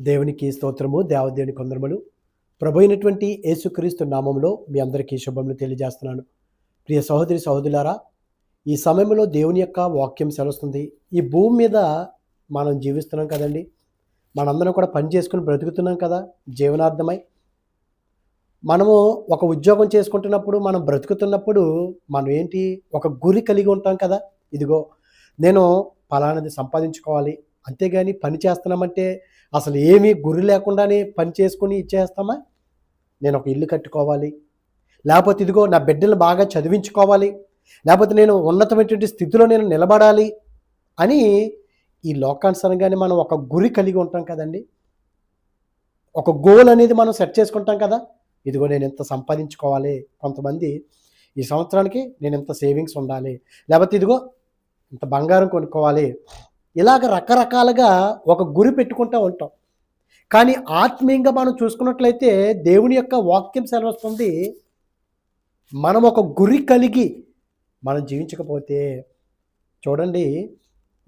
దేవునికి స్తోత్రము దేవదేవుని కొందరములు. ప్రభు అయినటువంటి యేసుక్రీస్తు నామంలో మీ అందరికీ శుభములు తెలియజేస్తున్నాను. ప్రియ సహోదరి సహోదరులారా ఈ సమయంలో దేవుని యొక్క వాక్యం సెలవుస్తుంది. ఈ భూమి మీద మనం జీవిస్తున్నాం కదండి. మనందరం కూడా పని చేసుకుని బ్రతుకుతున్నాం కదా జీవనార్థమై. మనము ఒక ఉద్యోగం చేసుకుంటున్నప్పుడు మనం బ్రతుకుతున్నప్పుడు మనం ఏంటి? ఒక గురి కలిగి ఉంటాం కదా. ఇదిగో నేను ఫలానది సంపాదించుకోవాలి. అంతేగాని పని చేస్తున్నామంటే అసలు ఏమీ గురి లేకుండానే పని చేసుకుని ఇచ్చేస్తామా? నేను ఒక ఇల్లు కట్టుకోవాలి. లేకపోతే ఇదిగో నా బిడ్డలు బాగా చదివించుకోవాలి. లేకపోతే నేను ఉన్నతమైనటువంటి స్థితిలో నేను నిలబడాలి అని ఈ లోకానుసారంగానే మనం ఒక గురి కలిగి ఉంటాం కదండి. ఒక గోల్ అనేది మనం సెట్ చేసుకుంటాం కదా. ఇదిగో నేను ఎంత సంపాదించుకోవాలి. కొంతమంది ఈ సంవత్సరానికి నేను ఎంత సేవింగ్స్ ఉండాలి. లేకపోతే ఇదిగో ఇంత బంగారం కొనుక్కోవాలి. ఇలాగ రకరకాలుగా ఒక గురి పెట్టుకుంటూ ఉంటాం. కానీ ఆత్మీయంగా మనం చూసుకున్నట్లయితే దేవుని యొక్క వాక్యం సెలవుస్తుంది మనం ఒక గురి కలిగి మనం జీవించకపోతే చూడండి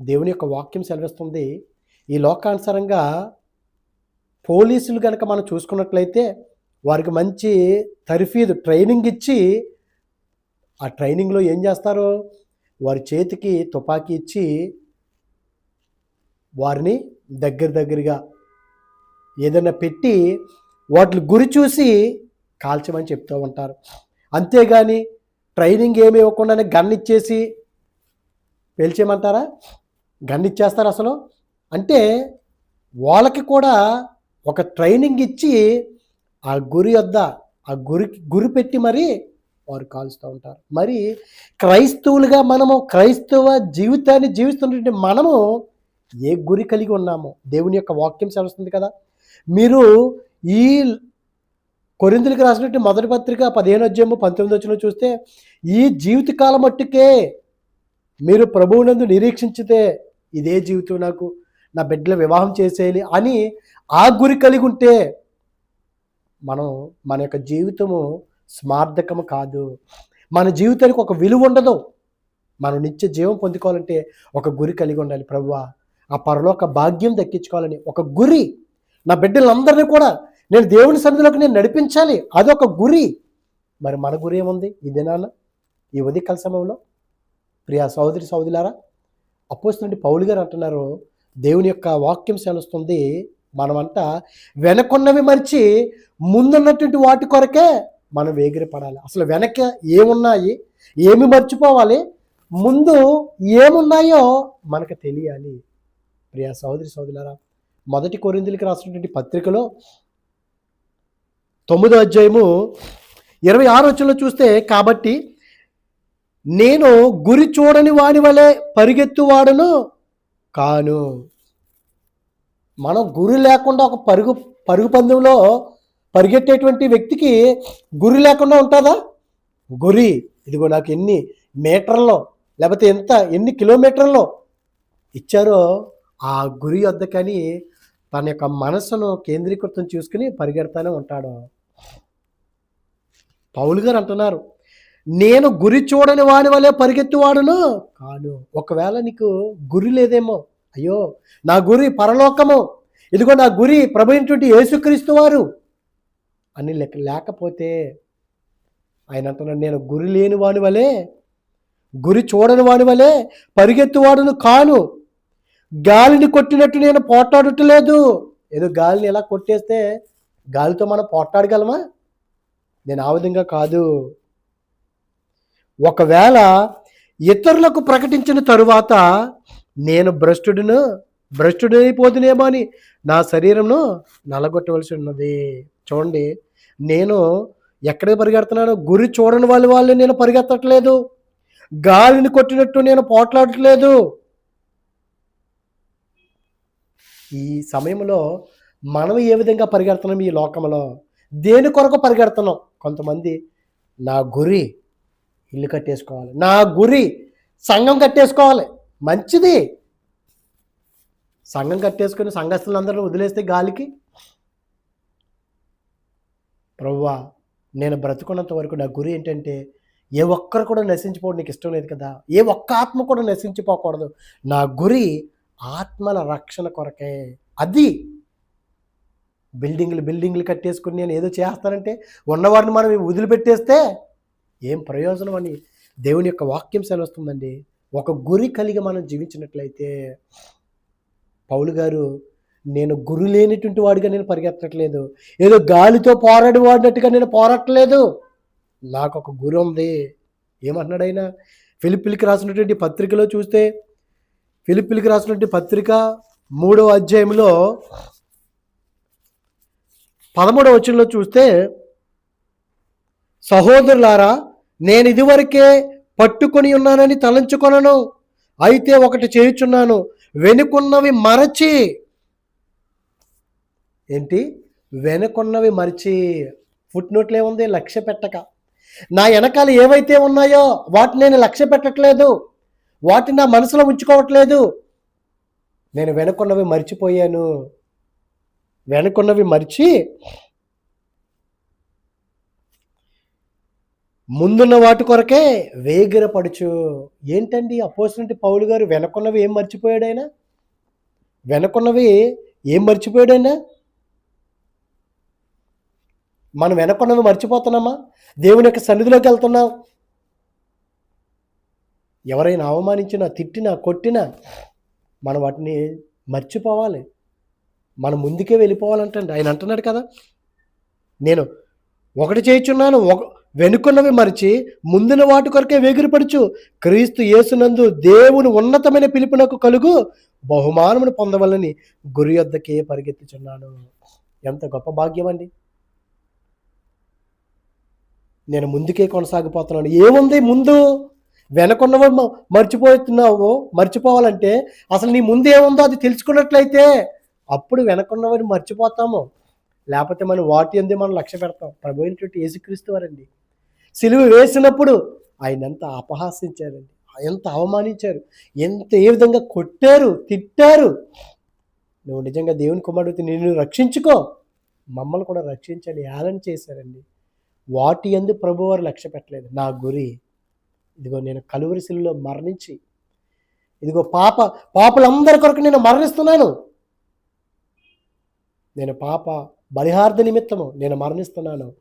దేవుని యొక్క వాక్యం సెలవిస్తుంది. ఈ లోకానుసారంగా పోలీసులు కనుక మనం చూసుకున్నట్లయితే వారికి మంచి తర్ఫీదు ట్రైనింగ్ ఇచ్చి ఆ ట్రైనింగ్లో ఏం చేస్తారు? వారి చేతికి తుపాకీ ఇచ్చి వారిని దగ్గర దగ్గరగా ఏదైనా పెట్టి వాటిని గురి చూసి కాల్చమని చెప్తూ ఉంటారు. అంతేగాని ట్రైనింగ్ ఏమి ఇవ్వకుండానే గన్ ఇచ్చేసి పేల్చేయమంటారా? గన్ ఇచ్చేస్తారు అసలు. అంటే వాళ్ళకి కూడా ఒక ట్రైనింగ్ ఇచ్చి ఆ గురి వద్ద ఆ గురికి గురి పెట్టి మరి వారు కాలుస్తూ ఉంటారు. మరి క్రైస్తవులుగా మనము క్రైస్తవ జీవితాన్ని జీవిస్తున్నటువంటి మనము ఏ గురి కలిగి ఉన్నామో దేవుని యొక్క వాక్యం సెలవుస్తుంది కదా. మీరు ఈ కొరిందులకు రాసినట్టు మొదటి పత్రిక పదిహేను అధ్యాయము పంతొమ్మిది వచ్చిన చూస్తే ఈ జీవితకాలం మట్టుకే మీరు ప్రభువునందు నిరీక్షించితే ఇదే జీవితం నాకు నా బిడ్డల వివాహం చేసేయాలి అని ఆ గురి కలిగి ఉంటే మనం మన యొక్క జీవితము స్మార్థకము కాదు. మన జీవితానికి ఒక విలువ ఉండదు. మనం నిత్య జీవం పొందుకోవాలంటే ఒక గురి కలిగి ఉండాలి. ప్రభువా ఆ పరలోక భాగ్యం దక్కించుకోవాలని ఒక గురి. నా బిడ్డలందరినీ కూడా నేను దేవుని సన్నిధిలోకి నేను నడిపించాలి. అదొక గురి. మరి మన గురి ఏముంది? ఈ దినాన ఈ ఉదయకాల సమయంలో? ప్రియా సహోదరి సహోదరులారా అపోస్తున్నటువంటి పౌలు గారు అంటున్నారు దేవుని యొక్క వాక్యం సెలవుస్తుంది. మనమంతా వెనకున్నవి మరిచి ముందున్నటువంటి వాటి కొరకే మనం వేగిరపడాలి. అసలు వెనక ఏమున్నాయి? ఏమి మర్చిపోవాలి? ముందు ఏమున్నాయో మనకు తెలియాలి. ప్రియా సహోదరి సహోదరులారా మొదటి కొరిందులకి రాసినటువంటి పత్రికలో తొమ్మిదో అధ్యాయము ఇరవై ఆరు వచ్చంలో చూస్తే కాబట్టి నేను గురి చూడని వాడి వలె పరిగెత్తువాడను కాను. మనం గురి లేకుండా ఒక పరుగు పరుగు పందెంలో పరిగెట్టేటువంటి వ్యక్తికి గురి లేకుండా ఉంటుందా? గురి. ఇదిగో నాకు ఎన్ని మీటర్లో లేకపోతే ఎంత ఎన్ని కిలోమీటర్లో ఇచ్చారో ఆ గురి వద్దకని తన యొక్క మనసును కేంద్రీకృతం చూసుకుని పరిగెడతానే ఉంటాడు. పౌలు గారు అంటున్నారు నేను గురి చూడని వాని వల్లే పరిగెత్తువాడును? కాను ఒకవేళ నీకు గురి లేదేమో అయ్యో నా గురి పరలోకము. ఇదిగో నా గురి ప్రభు యేసుక్రీస్తు వారు. అని లేక లేకపోతే ఆయన అంటున్నాడు నేను గురి లేని వాని వలె గురి చూడని వాని వలె పరిగెత్తువాడును కాను. గాలిని కొట్టినట్టు నేను పోట్లాడట్లేదు. ఏదో గాలిని ఎలా కొట్టేస్తే గాలితో మనం పోట్లాడగలమా? నేను ఆ విధంగా కాదు. ఒకవేళ ఇతరులకు ప్రకటించిన తరువాత నేను భ్రష్టుడును భ్రష్టుడైపోతునేమో అని నా శరీరంను నలగొట్టవలసి ఉన్నది. చూడండి నేను ఎక్కడ పరిగెడుతున్నాను గురి చూడని వాళ్ళ వాళ్ళు నేను పరిగెత్తట్లేదు. గాలిని కొట్టినట్టు నేను పోట్లాడట్లేదు. ఈ సమయంలో మనం ఏ విధంగా పరిగెడుతున్నాం ఈ లోకంలో దేని కొరకు పరిగెడుతున్నాం? కొంతమంది నా గురి ఇల్లు కట్టేసుకోవాలి. నా గురి సంఘం కట్టేసుకోవాలి. మంచిది. సంఘం కట్టేసుకుని సంఘస్థులందరూ వదిలేస్తే గాలికి? ప్రవ్వా నేను బ్రతుకున్నంత వరకు నా గురి ఏంటంటే ఏ ఒక్కరు కూడా నశించిపోవడం నీకు ఇష్టం లేదు కదా? ఏ ఒక్క ఆత్మ కూడా నశించిపోకూడదు. నా గురి ఆత్మల రక్షణ కొరకే. అది బిల్డింగ్లు బిల్డింగ్లు కట్టేసుకుని నేను ఏదో చేస్తానంటే ఉన్నవాడిని మనం వదిలిపెట్టేస్తే ఏం ప్రయోజనం అని దేవుని యొక్క వాక్యం సెలవుస్తుందండి. ఒక గురి కలిగి మనం జీవించినట్లయితే పౌలు గారు నేను గురి లేనిటువంటి వాడిగా నేను పరిగెత్తట్లేదు. ఏదో గాలితో పోరాడి వాడినట్టుగా నేను పోరాటలేదు నాకు ఒక గురి ఉంది. ఏమన్నాడైనా ఆయన? ఫిలిపిలికి రాసినటువంటి పత్రికలో చూస్తే ఫిలిపిలికి రాసినటువంటి పత్రిక మూడవ అధ్యాయంలో పదమూడవ వచనంలో చూస్తే సహోదరులారా నేను ఇదివరకే పట్టుకొని ఉన్నానని తలంచుకొనను. అయితే ఒకటి చేయుచున్నాను. వెనుకున్నవి మరచి. ఏంటి? వెనుకున్నవి మరిచి. ఫుట్ నోట్లు ఏముంది? లక్ష్య పెట్టక. నా వెనకాల ఏవైతే ఉన్నాయో వాటిని నేను లక్ష్య పెట్టట్లేదు. వాటిని నా మనసులో ఉంచుకోవట్లేదు. నేను వెనుకున్నవి మర్చిపోయాను. వెనుకున్నవి మర్చి ముందున్న వాటి కొరకే వేగిరపడుచు. ఏంటండి అపోసినట్టు పౌలు గారు వెనకున్నవి ఏం మర్చిపోయాడైనా వెనకున్నవి ఏం మర్చిపోయాడైనా మనం వెనకున్నవి మర్చిపోతున్నామా? దేవుని యొక్క సన్నిధిలోకి వెళ్తున్నాం. ఎవరైనా అవమానించినా తిట్టినా కొట్టినా మనం వాటిని మర్చిపోవాలి. మనం ముందుకే వెళ్ళిపోవాలంటండి. ఆయన అంటున్నాడు కదా నేను ఒకటి చేయుచున్నాను ఒక వెనుకున్నవి మరిచి ముందున వాటి కొరకే వేగిరపడుచు క్రీస్తు యేసునందు దేవుని ఉన్నతమైన పిలుపునకు కలుగు బహుమానమును పొందవలని గురి వద్దకే పరిగెత్తుచున్నాను. ఎంత గొప్ప భాగ్యం అండి. నేను ముందుకే కొనసాగిపోతున్నాను. ఏముంది ముందు? వెనకున్నవి మ- మర్చిపోతున్నావు మర్చిపోవాలంటే అసలు నీ ముందేముందో అది తెలుసుకున్నట్లయితే అప్పుడు వెనకున్నవని మర్చిపోతాము. లేకపోతే మనం వాటి అందే మనం లక్ష్య పెడతాం. ప్రభు అయినటువంటి యేసుక్రీస్తు వారండి. సిలువ వేసినప్పుడు ఆయన ఎంత అపహాసించారండి. ఎంత అవమానించారు. ఎంత ఏ విధంగా కొట్టారు తిట్టారు. నువ్వు నిజంగా దేవుని కుమారుడు నిన్ను రక్షించుకో. మమ్మల్ని కూడా రక్షించండి ఏలని చేశారండి. వాటి ఎందు ప్రభువారు లక్ష్య పెట్టలేదు. నా గురి ఇదిగో నేను కలువరిశిలో మరణించి ఇదిగో పాప పాపలందరి కొరకు నేను మరణిస్తున్నాను. నేను పాప బలిహార్థ నిమిత్తము నేను మరణిస్తున్నాను.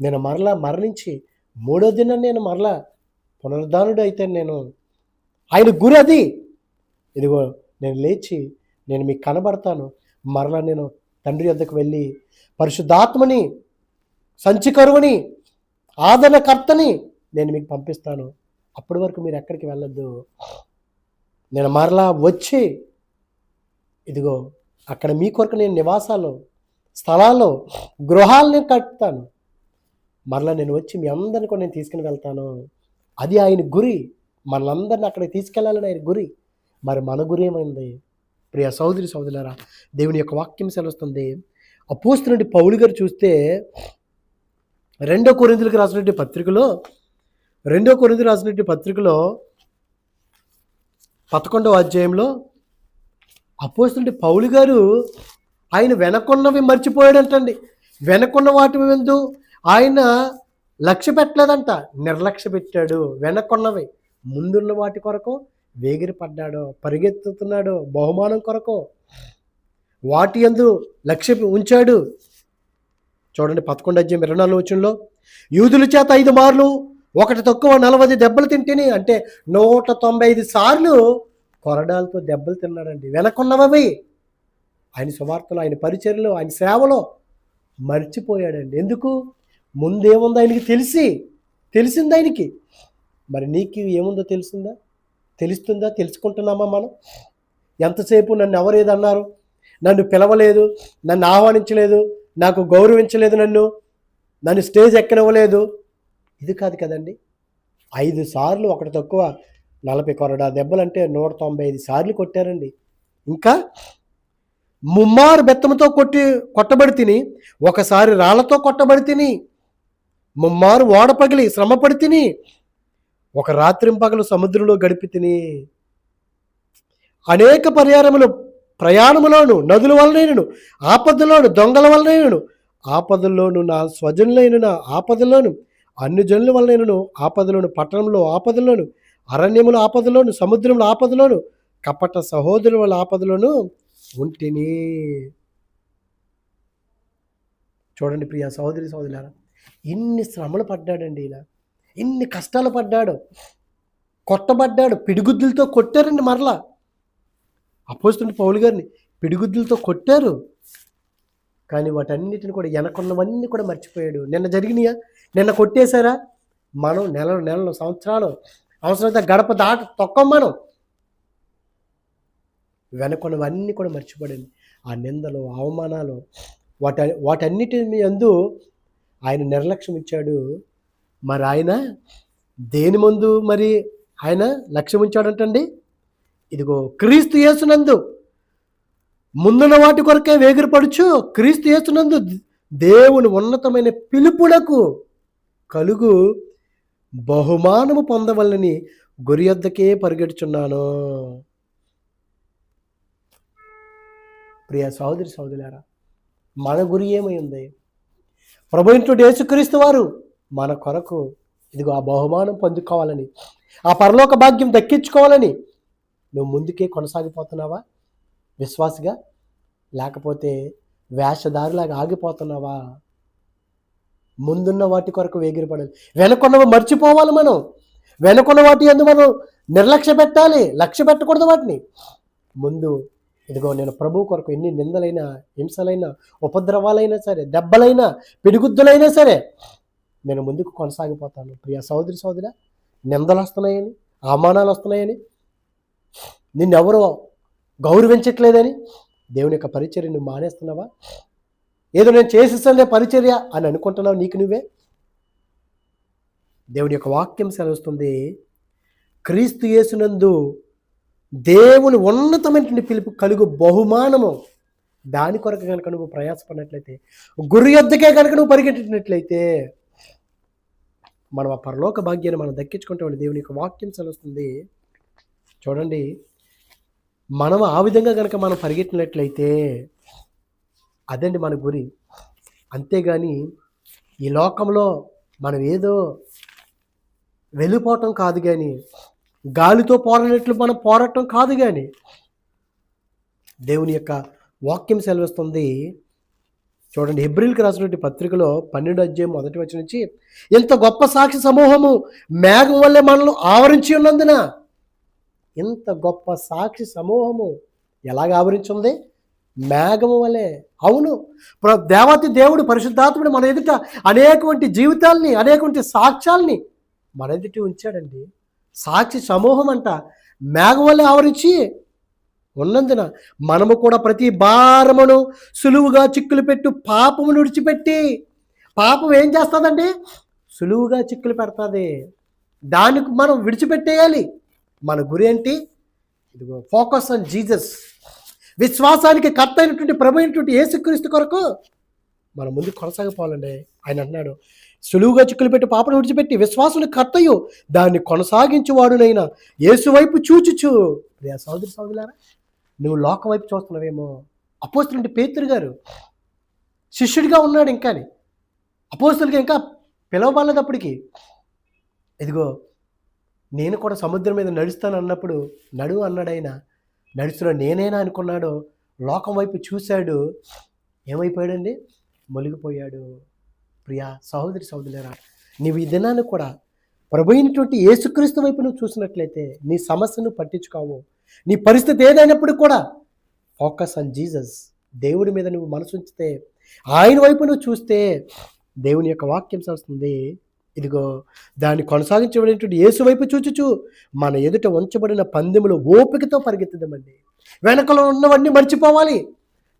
నేను మరలా మరణించి మూడో దినం నేను మరలా పునరుద్ధానుడు అయితే నేను. ఆయన గురి అది. ఇదిగో నేను లేచి నేను మీకు కనబడతాను. మరలా నేను తండ్రి వద్దకు వెళ్ళి పరిశుద్ధాత్మని సంచికరువుని ఆదరణకర్తని నేను మీకు పంపిస్తాను. అప్పటి వరకు మీరు ఎక్కడికి వెళ్ళొద్దు. నేను మరలా వచ్చి ఇదిగో అక్కడ మీ కొరకు నేను నివాసాలు స్థలాలు గృహాలని కట్టుతాను. మరలా నేను వచ్చి మీ అందరిని కూడా నేను తీసుకుని వెళ్తాను. అది ఆయన గురి. మనందరిని అక్కడికి తీసుకెళ్ళాలని ఆయన గురి. మరి మన గురి ఏమైంది? ప్రియ సోదరి సోదరులారా దేవుని యొక్క వాక్యం సెలవుస్తుంది. అపోస్తున్నటువంటి పౌలు గారు చూస్తే రెండో కొరిందులకు రాసినటువంటి పత్రికలో రెండో కొరింది రాసినటువంటి పత్రికలో పదకొండవ అధ్యాయంలో అపోస్తుంటే పౌలు గారు ఆయన వెనకున్నవి మర్చిపోయాడంటండి. వెనకున్న వాటి ఎందు ఆయన లక్ష్య పెట్టలేదంట. నిర్లక్ష్య పెట్టాడు. వెనకున్నవి ముందున్న వాటి కొరకు వేగిరి పడ్డాడు పరిగెత్తుతున్నాడు. బహుమానం కొరకు వాటి ఎందు లక్ష్య ఉంచాడు. చూడండి పదకొండు అధ్యాయం ఇరవై నాలుగు వచ్చంలో యూదుల చేత ఐదు మార్లు ఒకటి తక్కువ నలభై దెబ్బలు తింటేనే అంటే నూట తొంభై ఐదు సార్లు కొరడాలతో దెబ్బలు తిన్నాడండి. వెనకున్నవవి. ఆయన సువార్తలు ఆయన పరిచర్లు ఆయన సేవలో మర్చిపోయాడండి. ఎందుకు? ముందేముందో ఆయనకి తెలిసి తెలిసింది ఆయనకి. మరి నీకు ఏముందో తెలిసిందా? తెలుస్తుందా? తెలుసుకుంటున్నామా మనం? ఎంతసేపు నన్ను ఎవరు ఏదన్నారు? నన్ను పిలవలేదు నన్ను ఆహ్వానించలేదు నాకు గౌరవించలేదు నన్ను. నన్ను స్టేజ్ ఎక్కనివ్వలేదు. ఇది కాదు కదండి. ఐదు సార్లు ఒకటి తక్కువ నలభై కొరడా దెబ్బలంటే నూట తొంభై ఐదు సార్లు కొట్టారండి. ఇంకా ముమ్మారు బెత్తముతో కొట్టి కొట్టబడి తిని ఒకసారి రాళ్ళతో కొట్టబడి తిని ముమ్మారు ఓడ పగిలి శ్రమపడి తిని ఒక రాత్రింపగలు సముద్రంలో గడిపి తిని అనేక పర్యారములు ప్రయాణములోను నదుల వలనైనను ఆపదలోను దొంగల వలనైనను ఆపదల్లోను నా స్వజనులైన నా ఆపదలోను అన్ని జనుల వల్ల నేను ఆపదలోను పట్టణంలో ఆపదలోను అరణ్యముల ఆపదలోను సముద్రముల ఆపదలోను కపట సహోదరుల ఆపదలోను ఉంటిని. చూడండి ప్రియ సహోదరి సహోదరులారా ఇన్ని శ్రమలు పడ్డాడండి ఇలా ఇన్ని కష్టాలు పడ్డాడు. కొట్టబడ్డాడు. పిడిగుద్దులతో కొట్టారండి మరలా. అపోస్తుంటే పౌలు గారిని పిడిగుద్దులతో కొట్టారు. కానీ వాటన్నిటిని కూడా వెనకున్నవన్నీ కూడా మర్చిపోయాడు. నిన్న జరిగినాయా? నిన్న కొట్టేశారా? మనం నెలలు నెలలు సంవత్సరాలు అవసరమైతే గడప దాట తొక్కం మనం. వెనకొనవన్నీ కూడా మర్చిపోయాడు ఆ నిందలు అవమానాలు వాట వాటన్నిటిని అందు ఆయన నిర్లక్ష్యం ఇచ్చాడు. మరి ఆయన దేని ముందు మరి ఆయన లక్ష్యం ఉంచాడంటండి? ఇదిగో క్రీస్తు యేసునందు. ముందున్న వాటి కొరకే వేగిరపడుచు క్రీస్తు యేసునందు దేవుని ఉన్నతమైన పిలుపులకు కలుగు బహుమానము పొందవలని గురి యొద్దకే పరిగెడుచున్నాను. ప్రియ సహోదరి సహోదరులారా మన గురి ఏమై ఉంది? ప్రభు యేసుక్రీస్తు వారు మన కొరకు ఇదిగో ఆ బహుమానం పొందుకోవాలని ఆ పరలోక భాగ్యం దక్కించుకోవాలని నువ్వు ముందుకే కొనసాగిపోతున్నావా? విశ్వాసగా? లేకపోతే వేషధారులాగా ఆగిపోతున్నావా? ముందున్న వాటి కొరకు వేగిరపడాలి. వెనకున్నవి మర్చిపోవాలి మనం. వెనకున్న వాటి ఎందు మనం నిర్లక్ష్య పెట్టాలి. లక్ష్య పెట్టకూడదు వాటిని. ముందు ఇదిగో నేను ప్రభు కొరకు ఎన్ని నిందలైనా హింసలైనా ఉపద్రవాలైనా సరే దెబ్బలైనా పిడిగుద్దులైనా సరే నేను ముందుకు కొనసాగిపోతాను. ప్రియ సోదరి సోదర నిందలు వస్తున్నాయని అవమానాలు వస్తున్నాయని నిన్నెవరో గౌరవించట్లేదని దేవుని యొక్క పరిచర్య నువ్వు మానేస్తున్నావా? ఏదో నేను చేసేసానే పరిచర్య అని అనుకుంటున్నావు నీకు నువ్వే? దేవుని యొక్క వాక్యం సెలవుస్తుంది క్రీస్తు యేసునందు దేవుని ఉన్నతమైన పిలుపు కలుగు బహుమానము. దాని కొరకు కనుక నువ్వు ప్రయాసపడినట్లయితే గురి యొద్దకే కనుక నువ్వు పరిగెట్టినట్లయితే మనం ఆ పరలోక భాగ్యాన్ని మనం దక్కించుకుంటామని దేవుని యొక్క వాక్యం సెలవుస్తుంది. చూడండి మనం ఆ విధంగా కనుక మనం పరిగెట్టినట్లయితే అదండి మన గురి. అంతేగాని ఈ లోకంలో మనం ఏదో వెళ్ళిపోవటం కాదు కానీ గాలితో పోరాడినట్లు మనం పోరాటం కాదు కానీ దేవుని యొక్క వాక్యం సెలవిస్తుంది. చూడండి హెబ్రిల్కి రాసినటువంటి పత్రికలో పన్నెండు అధ్యాయం మొదటి వచ్చి నుంచి ఇంత గొప్ప సాక్షి సమూహము మేఘం వల్లే మనల్ని ఆవరించి ఉన్నందున. ఇంత గొప్ప సాక్షి సమూహము ఎలాగ ఆవరించింది మేఘము వలె. అవును. ప్ర- దేవతి దేవుడు పరిశుద్ధాత్ముడు మన ఎదుట అనేకవంటి జీవితాల్ని అనేకవంటి సాక్ష్యాల్ని మన ఎదుటి ఉంచాడండి. సాక్షి సమూహం అంట. మేఘం ఆవరించి ఉన్నందున మనము కూడా ప్రతి భారమును సులువుగా చిక్కులు పెట్టు పాపము విడిచిపెట్టి పాపం ఏం చేస్తుందండి? సులువుగా చిక్కులు పెడుతుంది. దానికి మనం విడిచిపెట్టేయాలి. మన గురి ఏంటి? ఇదిగో ఫోకస్ ఆన్ జీసస్. విశ్వాసానికి కర్త అయినటువంటి ప్రభు అయినటువంటి యేసుక్రీస్తు కొరకు మనం ముందు కొనసాగిపోవాలండి. ఆయన అన్నాడు సులువుగా చిక్కులు పెట్టి పాపను విడిచిపెట్టి విశ్వాసుని కర్తయు దాన్ని కొనసాగించువాడునైనా యేసు వైపు చూచుచు. ప్రియా సోదరి సోదరులారా నువ్వు లోకం వైపు చూస్తున్నావేమో? అపోస్తులుంటి పేతురు గారు శిష్యుడిగా ఉన్నాడు ఇంకా అపోస్తులకి ఇంకా పిలవబడలేదప్పటికి. ఇదిగో నేను కూడా సముద్రం మీద నడుస్తాను అన్నప్పుడు నడువు అన్నాడైనా నడుస్తున్న నేనేనా అనుకున్నాడు లోకం వైపు చూశాడు. ఏమైపోయాడండి? మొలిగిపోయాడు ప్రియా సహోదరి సహోదరులారా నీవు ఈ దినాన్ని కూడా ప్రభు అయినటువంటి యేసుక్రీస్తు వైపు నువ్వు చూసినట్లయితే నీ సమస్యను పట్టించుకోవు. నీ పరిస్థితి ఏదైనప్పుడు కూడా ఫోకస్ ఆన్ జీసస్. దేవుడి మీద నువ్వు మనసు ఉంచితే ఆయన వైపు నువ్వు చూస్తే దేవుని యొక్క వాక్యం చేస్తుంది ఇదిగో దాన్ని కొనసాగించబడినటువంటి యేసు వైపు చూచుచు మన ఎదుట ఉంచబడిన పందెములు ఓపికతో పరిగెత్తదమండి. వెనకలో ఉన్నవన్నీ మర్చిపోవాలి.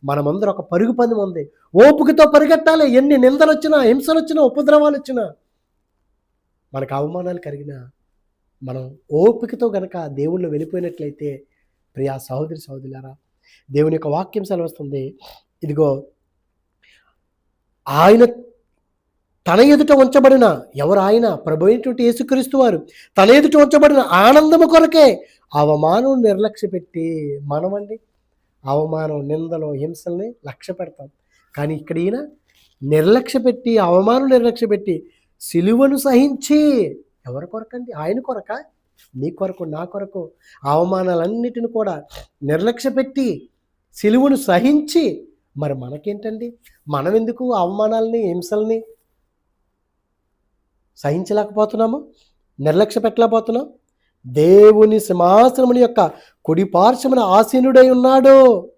మనమందరం ఒక పరుగు పందెం ఉంది. ఓపికతో పరిగెట్టాలి ఎన్ని నిందలు వచ్చినా హింసలు వచ్చినా ఉపద్రవాలు వచ్చినా మనకు అవమానాలు కలిగినా మనం ఓపికతో గనక దేవుళ్ళు వెళ్ళిపోయినట్లయితే ప్రియా సహోదరి సహోదరులారా దేవుని యొక్క వాక్యం సెలవుస్తుంది. ఇదిగో ఆయన తన ఎదుట ఉంచబడిన ఎవరు ఆయన? ప్రభు అయినటువంటి యేసుక్రీస్తు వారు. తన ఎదుట ఉంచబడిన ఆనందము కొరకే అవమానం నిర్లక్ష్య పెట్టి మనమండి అవమానం నిందలు హింసల్ని లక్ష్య పెడతాం. కానీ ఇక్కడ ఈయన నిర్లక్ష్య పెట్టి అవమానం నిర్లక్ష్య పెట్టి సిలువను సహించి ఎవరి కొరకండి? ఆయన కొరక? నీ కొరకు నా కొరకు అవమానాలన్నిటిని కూడా నిర్లక్ష్య పెట్టి సిలువను సహించి మరి మనకేంటండి? మనం ఎందుకు అవమానాలని హింసల్ని సహించలేకపోతున్నాము నిర్లక్ష్య పెట్టలేకపోతున్నాం. దేవుని సింహాసనముని యొక్క కుడిపార్శ్వమున ఆసీనుడై ఉన్నాడు.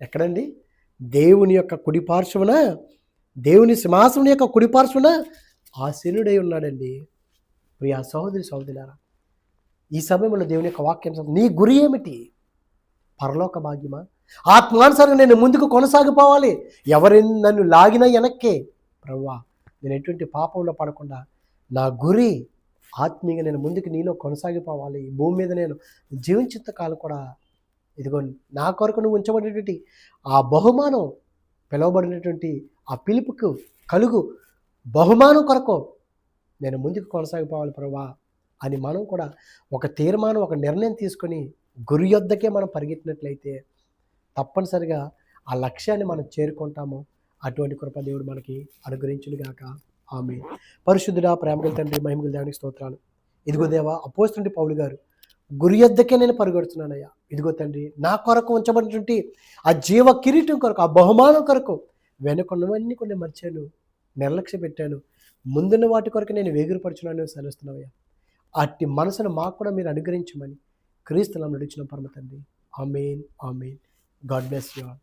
ఎక్కడండి? దేవుని యొక్క కుడిపార్శ్వమున దేవుని సింహాసనం యొక్క కుడిపార్శ్వన ఆసీనుడై ఉన్నాడండి. ప్రియా సహోదరి సహోదరులారా ఈ సమయంలో దేవుని యొక్క వాక్యం నీ గురి ఏమిటి? పరలోక భాగ్యమా ఆత్మానుసారం నేను ముందుకు కొనసాగిపోవాలి. ఎవరి నన్ను లాగినా వెనక్కే? ప్రవ్వా నేను ఎటువంటి పాపంలో పడకుండా నా గురి ఆత్మీయంగా నేను ముందుకు నీలో కొనసాగిపోవాలి. ఈ భూమి మీద నేను జీవించేంత కాలం కూడా ఇదిగో నా కొరకు నువ్వు ఉంచబడినటువంటి ఆ బహుమానం పిలువబడినటువంటి ఆ పిలుపుకు కలుగు బహుమానం కొరకు నేను ముందుకు కొనసాగిపోవాలి ప్రభా అని మనం కూడా ఒక తీర్మానం ఒక నిర్ణయం తీసుకొని గురి యొద్దకే మనం పరిగెత్తినట్లయితే తప్పనిసరిగా ఆ లక్ష్యాన్ని మనం చేరుకుంటాము. అటువంటి కృప దేవుడు మనకి అనుగ్రహించునుగాక. ఆమె పరిశుద్ధుడా ప్రేమగల తండ్రి మహిమగల దేవునికి స్తోత్రాలు. ఇదిగో దేవా అపోస్తుంటి పౌలు గారు గురి ఎద్దకే నేను పరుగెడుతున్నానయ్యా. ఇదిగో తండ్రి నా కొరకు ఉంచబడినటువంటి ఆ జీవ కిరీటం కొరకు ఆ బహుమానం కొరకు వెనుకున్నవన్నీ కొన్ని మర్చాను నిర్లక్ష్య పెట్టాను. ముందున్న వాటి కొరకు నేను వేగురుపరచున్నాను సెలవుస్తున్నావయ్యా. అట్టి మనసును మాకు కూడా మీరు అనుగ్రహించమని క్రీస్తులం నడిచిన పరమ తండ్రి. Amen amen. God bless you all.